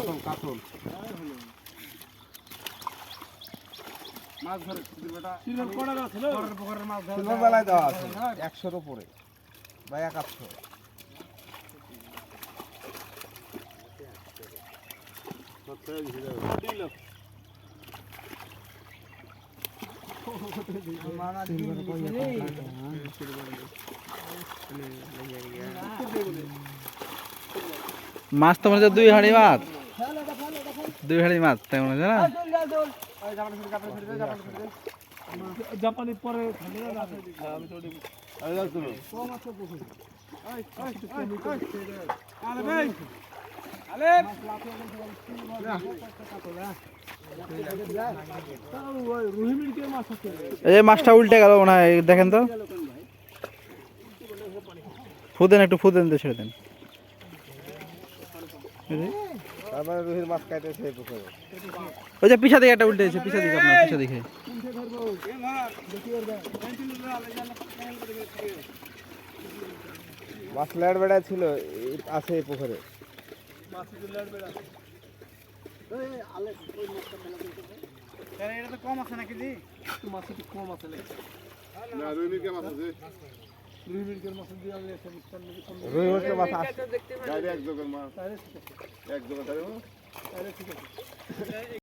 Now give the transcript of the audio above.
কাতল কাতল। মাছ ধরে পুকুরের মাছ ধরে বেলায় দেওয়া আছে। একশোর উপরে বা মাছ তো মনে দুই হাঁড়ি মাছ। দুই হাঁড়ি মাছ তাই মনে হচ্ছে না? জাপানি পরে এই মাছটা উল্টে গেল মনে হয় দেখেন তো। ফুদেন একটু ফুদেন দিয়ে ছেড়ে দেন। তারপরে রুহির মাছ কাইতেছে এই পুকুরে। ওই যে পিছা দিকে একটা উল্টে গেছে পিছা দিকে আপনার পিছা দিকে মাছ লেট বেড়া ছিল আছে এই পুকুরে। এটা তো কম আছে নাকি জি? মাছ একটু কম আছে না রুইমির কে মাছ আছে। রহিমের কে মাছ দিয়ে আমি একটা মিষ্টান্ন রুই মাছের মাছ আছে। এক জোগাড় মাছ ঠিক আছে। এক জোগাড় তাহলে। ঠিক আছে।